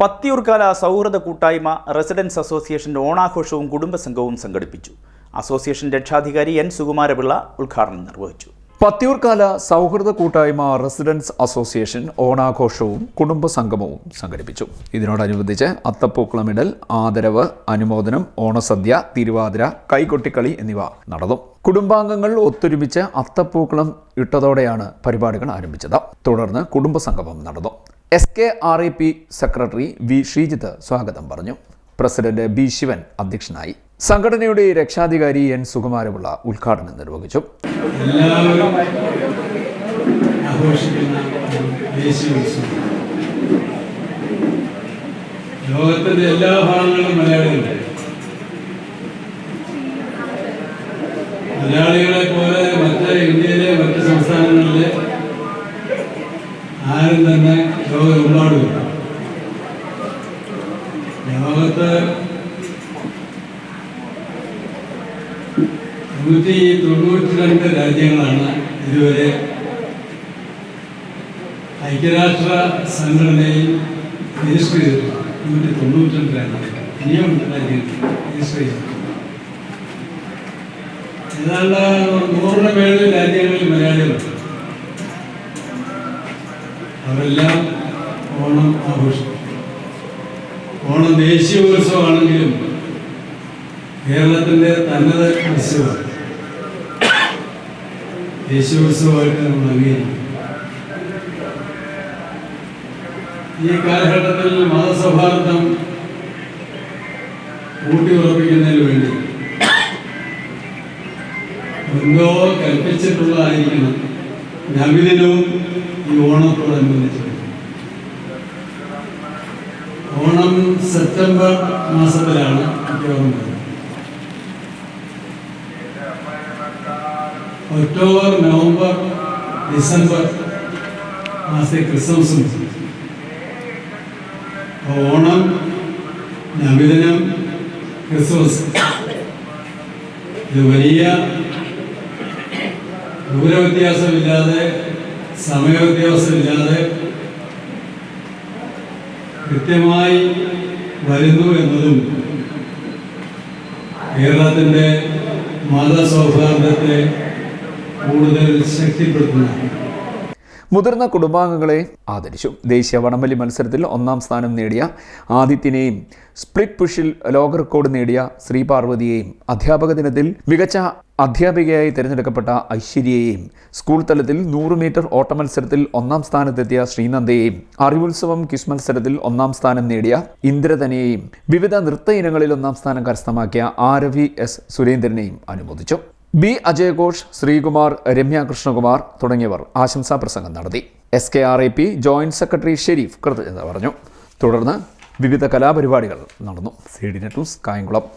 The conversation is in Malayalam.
പത്തിയൂർക്കാല സൗഹൃദ കൂട്ടായ്മ റെസിഡൻസ് അസോസിയേഷന്റെ ഓണാഘോഷവും കുടുംബസംഘവും സംഘടിപ്പിച്ചു. അസോസിയേഷൻ രക്ഷാധികാരി എൻ. സുകുമാരപിള്ള ഉദ്ഘാടനം നിർവഹിച്ചു. പത്തിയൂർക്കാല സൗഹൃദ കൂട്ടായ്മ റെസിഡൻസ് അസോസിയേഷൻ ഓണാഘോഷവും കുടുംബസംഗമവും സംഘടിപ്പിച്ചു. ഇതിനോടനുബന്ധിച്ച് അത്തപ്പൂക്കളമിടൽ ആദരവ് അനുമോദനം ഓണസദ്യ തിരുവാതിര കൈകൊട്ടിക്കളി എന്നിവ നടന്നു. കുടുംബാംഗങ്ങൾ ഒത്തൊരുമിച്ച് അത്തപ്പൂക്കളം ഇട്ടതോടെയാണ് പരിപാടികൾ ആരംഭിച്ചത്. തുടർന്ന് കുടുംബസംഗമം നടന്നു. S K R E P secretary V Sreejith സ്വാഗതം പറഞ്ഞു. President B. ശിവൻ അധ്യക്ഷനായി. സംഘടനയുടെ രക്ഷാധികാരി എൻ. സുകുമാരപിള്ള ഉദ്ഘാടനം നിർവഹിച്ചു. ലോകത്തിന്റെ എല്ലാ ഭാഗങ്ങളിലും മലയാളികളുണ്ട്. ആരും തന്നെ ലോകമെമ്പാടുമില്ല ലോകത്ത് നൂറ്റി തൊണ്ണൂറ്റിരണ്ട് രാജ്യങ്ങളാണ് ഇതുവരെ ഐക്യരാഷ്ട്ര സംഘടനയിൽ രജിസ്റ്റർ ചെയ്തിട്ടുള്ളത്. നൂറ്റി തൊണ്ണൂറ്റിരണ്ട് രാജ്യങ്ങൾ. ഇനിയും രജിസ്റ്റർ ചെയ്തിട്ടുണ്ട്. ഏതാണ്ട് നൂറിന് മേളിൽ രാജ്യങ്ങളിൽ മലയാളികളുണ്ട്. അവരെല്ലാം ഓണം ആഘോഷിക്കും. ഓണം ദേശീയ ദേശീയോത്സവമാണെങ്കിലും കേരളത്തിന്റെ തനത് ഉത്സവമാണ്. ദേശീയോത്സവമായിട്ട് നമ്മൾ അംഗീകരിക്കും. ഈ കാലഘട്ടത്തിൽ മതസൗഹാർദ്ദം ഊട്ടിയുറപ്പിക്കുന്നതിന് വേണ്ടി എന്തോ കൽപ്പിച്ചിട്ടുള്ളതായിരിക്കണം. നബിദിനവും ഈ ഓണത്തോടനുബന്ധിച്ച് ഓണം സെപ്റ്റംബർ മാസത്തിലാണ് മിക്കവാറും ഒക്ടോബർ നവംബർ ഡിസംബർ മാസത്തെ ക്രിസ്മസും ഓണം നബിദിനം ക്രിസ്മസ് ഇത് വലിയ ദൂരവ്യത്യാസമില്ലാതെ സമയവ്യത്യാസമില്ലാതെ കൃത്യമായി വരുന്നു എന്നതും കേരളത്തിന്റെ മതസൗഹാർദ്ദത്തെ കൂടുതൽ ശക്തിപ്പെടുത്തുന്നതാണ്. മുതിർന്ന കുടുംബാംഗങ്ങളെ ആദരിച്ചു. ദേശീയ വടംവലി മത്സരത്തിൽ ഒന്നാം സ്ഥാനം നേടിയ ആദിത്യനെയും സ്പ്ലിറ്റ് പുഷിൽ ലോക റെക്കോർഡ് നേടിയ ശ്രീപാർവതിയെയും അധ്യാപക ദിനത്തിൽ മികച്ച അധ്യാപികയായി തിരഞ്ഞെടുക്കപ്പെട്ട ഐശ്വര്യയെയും സ്കൂൾ തലത്തിൽ നൂറ് മീറ്റർ ഓട്ട മത്സരത്തിൽ ഒന്നാം സ്ഥാനത്തെത്തിയ ശ്രീനന്ദയെയും അറിവുത്സവം ക്വിസ് മത്സരത്തിൽ ഒന്നാം സ്ഥാനം നേടിയ ഇന്ദ്രതനെയും വിവിധ നൃത്ത ഇനങ്ങളിൽ ഒന്നാം സ്ഥാനം കരസ്ഥമാക്കിയ ആരവി എസ് സുരേന്ദ്രനെയും അനുമോദിച്ചു. ബി. അജയഘോഷ് ശ്രീകുമാർ രമ്യ കൃഷ്ണകുമാർ തുടങ്ങിയവർ ആശംസാ പ്രസംഗം നടത്തി. S. K. R. A. P joint secretary Shareef കൃതജ്ഞത പറഞ്ഞു. തുടർന്ന് വിവിധ കലാപരിപാടികൾ നടന്നു. C D net news Kayamkulam.